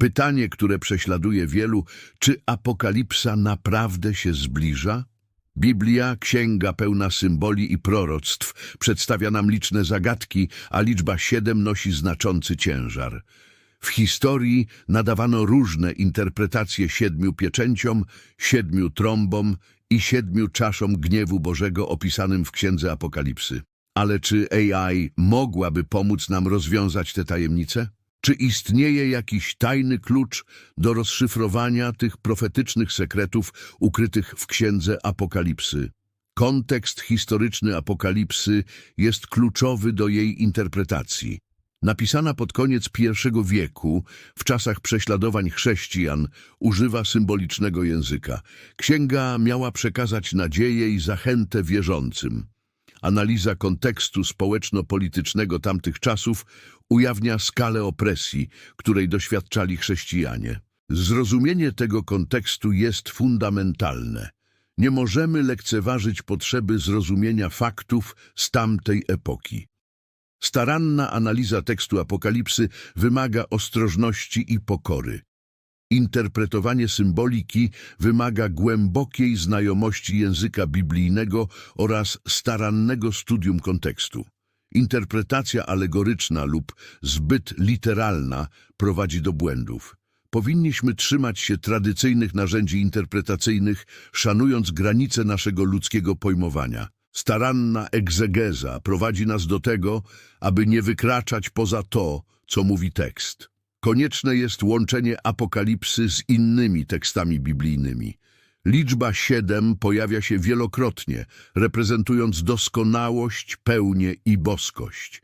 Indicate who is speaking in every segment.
Speaker 1: Pytanie, które prześladuje wielu, czy apokalipsa naprawdę się zbliża? Biblia, księga pełna symboli i proroctw, przedstawia nam liczne zagadki, a liczba siedem nosi znaczący ciężar. W historii nadawano różne interpretacje siedmiu pieczęciom, siedmiu trąbom i siedmiu czaszom gniewu Bożego opisanym w Księdze Apokalipsy. Ale czy AI mogłaby pomóc nam rozwiązać te tajemnice? Czy istnieje jakiś tajny klucz do rozszyfrowania tych profetycznych sekretów ukrytych w Księdze Apokalipsy? Kontekst historyczny Apokalipsy jest kluczowy do jej interpretacji. Napisana pod koniec I wieku, w czasach prześladowań chrześcijan, używa symbolicznego języka. Księga miała przekazać nadzieję i zachętę wierzącym. Analiza kontekstu społeczno-politycznego tamtych czasów ujawnia skalę opresji, której doświadczali chrześcijanie. Zrozumienie tego kontekstu jest fundamentalne. Nie możemy lekceważyć potrzeby zrozumienia faktów z tamtej epoki. Staranna analiza tekstu Apokalipsy wymaga ostrożności i pokory. Interpretowanie symboliki wymaga głębokiej znajomości języka biblijnego oraz starannego studium kontekstu. Interpretacja alegoryczna lub zbyt literalna prowadzi do błędów. Powinniśmy trzymać się tradycyjnych narzędzi interpretacyjnych, szanując granice naszego ludzkiego pojmowania. Staranna egzegeza prowadzi nas do tego, aby nie wykraczać poza to, co mówi tekst. Konieczne jest łączenie apokalipsy z innymi tekstami biblijnymi. Liczba siedem pojawia się wielokrotnie, reprezentując doskonałość, pełnię i boskość.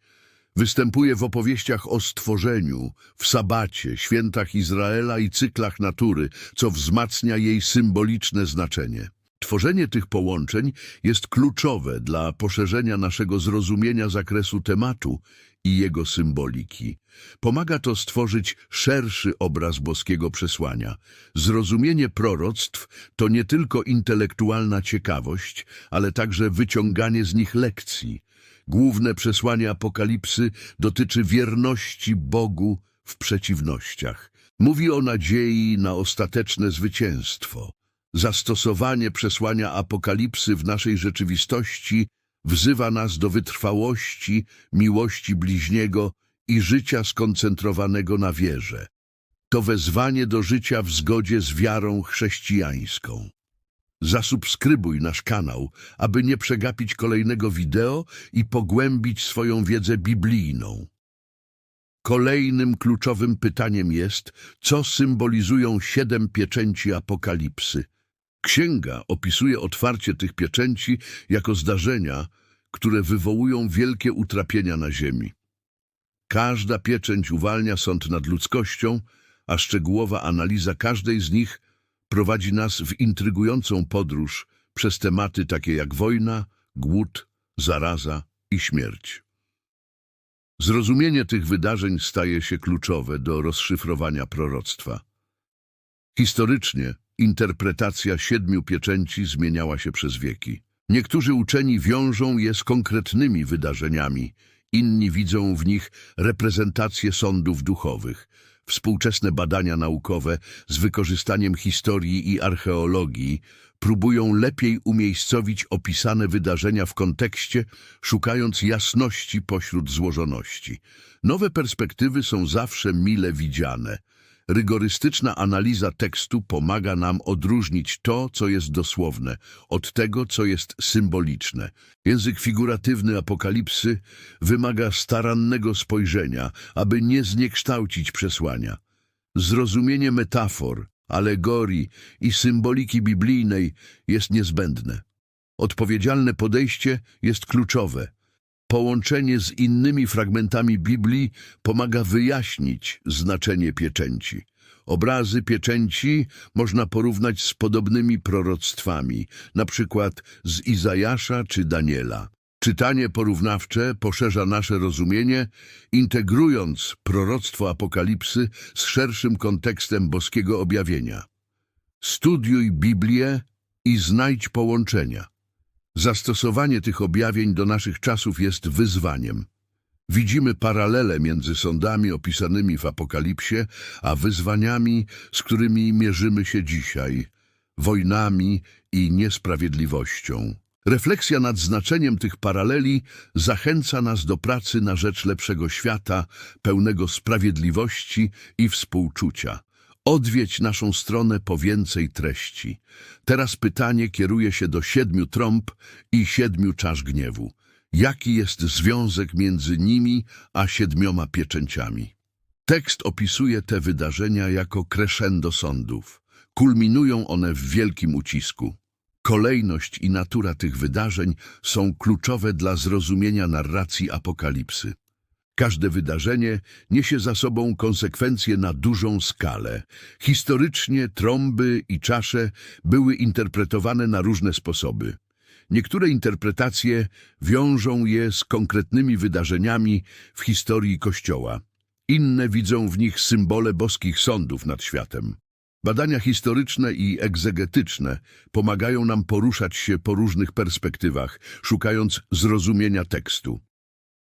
Speaker 1: Występuje w opowieściach o stworzeniu, w sabacie, świętach Izraela i cyklach natury, co wzmacnia jej symboliczne znaczenie. Tworzenie tych połączeń jest kluczowe dla poszerzenia naszego zrozumienia zakresu tematu i jego symboliki. Pomaga to stworzyć szerszy obraz boskiego przesłania. Zrozumienie proroctw to nie tylko intelektualna ciekawość, ale także wyciąganie z nich lekcji. Główne przesłanie Apokalipsy dotyczy wierności Bogu w przeciwnościach. Mówi o nadziei na ostateczne zwycięstwo. Zastosowanie przesłania Apokalipsy w naszej rzeczywistości wzywa nas do wytrwałości, miłości bliźniego i życia skoncentrowanego na wierze. To wezwanie do życia w zgodzie z wiarą chrześcijańską. Zasubskrybuj nasz kanał, aby nie przegapić kolejnego wideo i pogłębić swoją wiedzę biblijną. Kolejnym kluczowym pytaniem jest, co symbolizują siedem pieczęci apokalipsy. Księga opisuje otwarcie tych pieczęci jako zdarzenia, które wywołują wielkie utrapienia na ziemi. Każda pieczęć uwalnia sąd nad ludzkością, a szczegółowa analiza każdej z nich prowadzi nas w intrygującą podróż przez tematy takie jak wojna, głód, zaraza i śmierć. Zrozumienie tych wydarzeń staje się kluczowe do rozszyfrowania proroctwa. Historycznie interpretacja siedmiu pieczęci zmieniała się przez wieki. Niektórzy uczeni wiążą je z konkretnymi wydarzeniami, inni widzą w nich reprezentację sądów duchowych. Współczesne badania naukowe z wykorzystaniem historii i archeologii próbują lepiej umiejscowić opisane wydarzenia w kontekście, szukając jasności pośród złożoności. Nowe perspektywy są zawsze mile widziane. Rygorystyczna analiza tekstu pomaga nam odróżnić to, co jest dosłowne, od tego, co jest symboliczne. Język figuratywny apokalipsy wymaga starannego spojrzenia, aby nie zniekształcić przesłania. Zrozumienie metafor, alegorii i symboliki biblijnej jest niezbędne. Odpowiedzialne podejście jest kluczowe. Połączenie z innymi fragmentami Biblii pomaga wyjaśnić znaczenie pieczęci. Obrazy pieczęci można porównać z podobnymi proroctwami, na przykład z Izajasza czy Daniela. Czytanie porównawcze poszerza nasze rozumienie, integrując proroctwo Apokalipsy z szerszym kontekstem boskiego objawienia. Studiuj Biblię i znajdź połączenia. Zastosowanie tych objawień do naszych czasów jest wyzwaniem. Widzimy paralele między sądami opisanymi w Apokalipsie, a wyzwaniami, z którymi mierzymy się dzisiaj, wojnami i niesprawiedliwością. Refleksja nad znaczeniem tych paraleli zachęca nas do pracy na rzecz lepszego świata, pełnego sprawiedliwości i współczucia. Odwiedź naszą stronę po więcej treści. Teraz pytanie kieruje się do siedmiu trąb i siedmiu czasz gniewu. Jaki jest związek między nimi a siedmioma pieczęciami? Tekst opisuje te wydarzenia jako crescendo sądów. Kulminują one w wielkim ucisku. Kolejność i natura tych wydarzeń są kluczowe dla zrozumienia narracji apokalipsy. Każde wydarzenie niesie za sobą konsekwencje na dużą skalę. Historycznie trąby i czasze były interpretowane na różne sposoby. Niektóre interpretacje wiążą je z konkretnymi wydarzeniami w historii Kościoła. Inne widzą w nich symbole boskich sądów nad światem. Badania historyczne i egzegetyczne pomagają nam poruszać się po różnych perspektywach, szukając zrozumienia tekstu.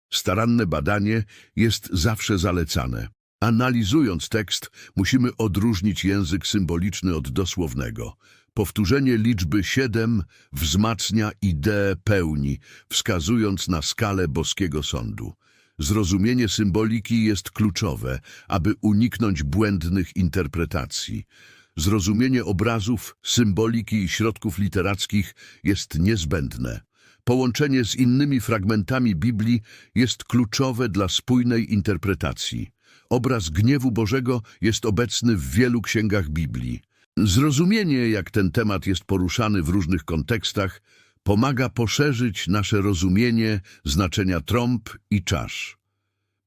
Speaker 1: Staranne badanie jest zawsze zalecane. Analizując tekst, musimy odróżnić język symboliczny od dosłownego. Powtórzenie liczby 7 wzmacnia ideę pełni, wskazując na skalę boskiego sądu. Zrozumienie symboliki jest kluczowe, aby uniknąć błędnych interpretacji. Zrozumienie obrazów, symboliki i środków literackich jest niezbędne. Połączenie z innymi fragmentami Biblii jest kluczowe dla spójnej interpretacji. Obraz gniewu Bożego jest obecny w wielu księgach Biblii. Zrozumienie, jak ten temat jest poruszany w różnych kontekstach, pomaga poszerzyć nasze rozumienie znaczenia trąb i czasz.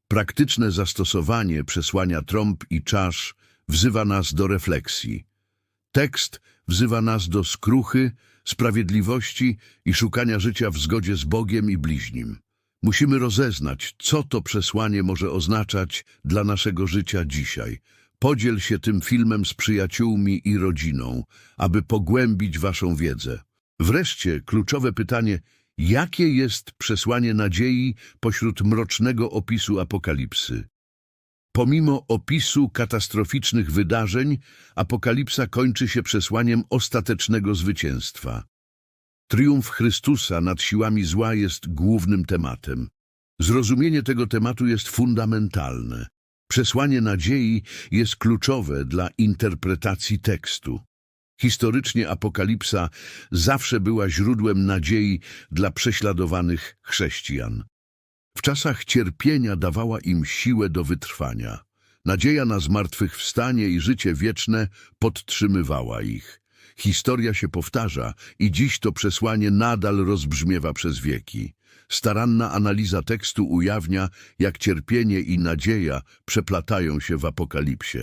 Speaker 1: Praktyczne zastosowanie przesłania trąb i czasz wzywa nas do refleksji. Tekst wzywa nas do skruchy, sprawiedliwości i szukania życia w zgodzie z Bogiem i bliźnim. Musimy rozeznać, co to przesłanie może oznaczać dla naszego życia dzisiaj. Podziel się tym filmem z przyjaciółmi i rodziną, aby pogłębić waszą wiedzę. Wreszcie kluczowe pytanie, jakie jest przesłanie nadziei pośród mrocznego opisu apokalipsy? Pomimo opisu katastroficznych wydarzeń, apokalipsa kończy się przesłaniem ostatecznego zwycięstwa. Triumf Chrystusa nad siłami zła jest głównym tematem. Zrozumienie tego tematu jest fundamentalne. Przesłanie nadziei jest kluczowe dla interpretacji tekstu. Historycznie apokalipsa zawsze była źródłem nadziei dla prześladowanych chrześcijan. W czasach cierpienia dawała im siłę do wytrwania. Nadzieja na zmartwychwstanie i życie wieczne podtrzymywała ich. Historia się powtarza i dziś to przesłanie nadal rozbrzmiewa przez wieki. Staranna analiza tekstu ujawnia, jak cierpienie i nadzieja przeplatają się w apokalipsie.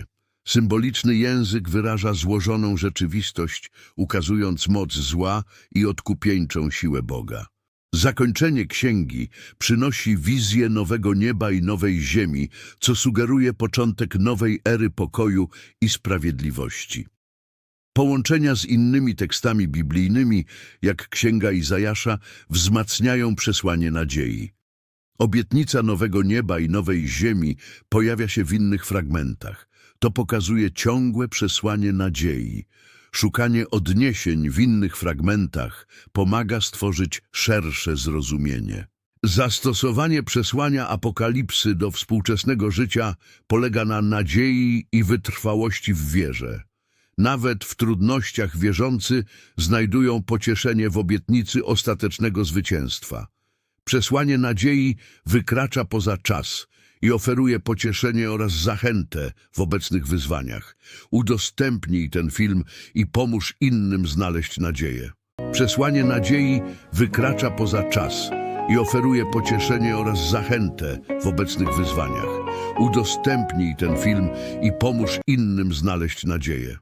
Speaker 1: Symboliczny język wyraża złożoną rzeczywistość, ukazując moc zła i odkupieńczą siłę Boga. Zakończenie księgi przynosi wizję nowego nieba i nowej ziemi, co sugeruje początek nowej ery pokoju i sprawiedliwości. Połączenia z innymi tekstami biblijnymi, jak Księga Izajasza, wzmacniają przesłanie nadziei. Obietnica nowego nieba i nowej ziemi pojawia się w innych fragmentach. To pokazuje ciągłe przesłanie nadziei. Szukanie odniesień w innych fragmentach pomaga stworzyć szersze zrozumienie. Zastosowanie przesłania apokalipsy do współczesnego życia polega na nadziei i wytrwałości w wierze. Nawet w trudnościach wierzący znajdują pocieszenie w obietnicy ostatecznego zwycięstwa. Przesłanie nadziei wykracza poza czas i oferuje pocieszenie oraz zachętę w obecnych wyzwaniach. Udostępnij ten film i pomóż innym znaleźć nadzieję. Przesłanie nadziei wykracza poza czas i oferuje pocieszenie oraz zachętę w obecnych wyzwaniach. Udostępnij ten film i pomóż innym znaleźć nadzieję.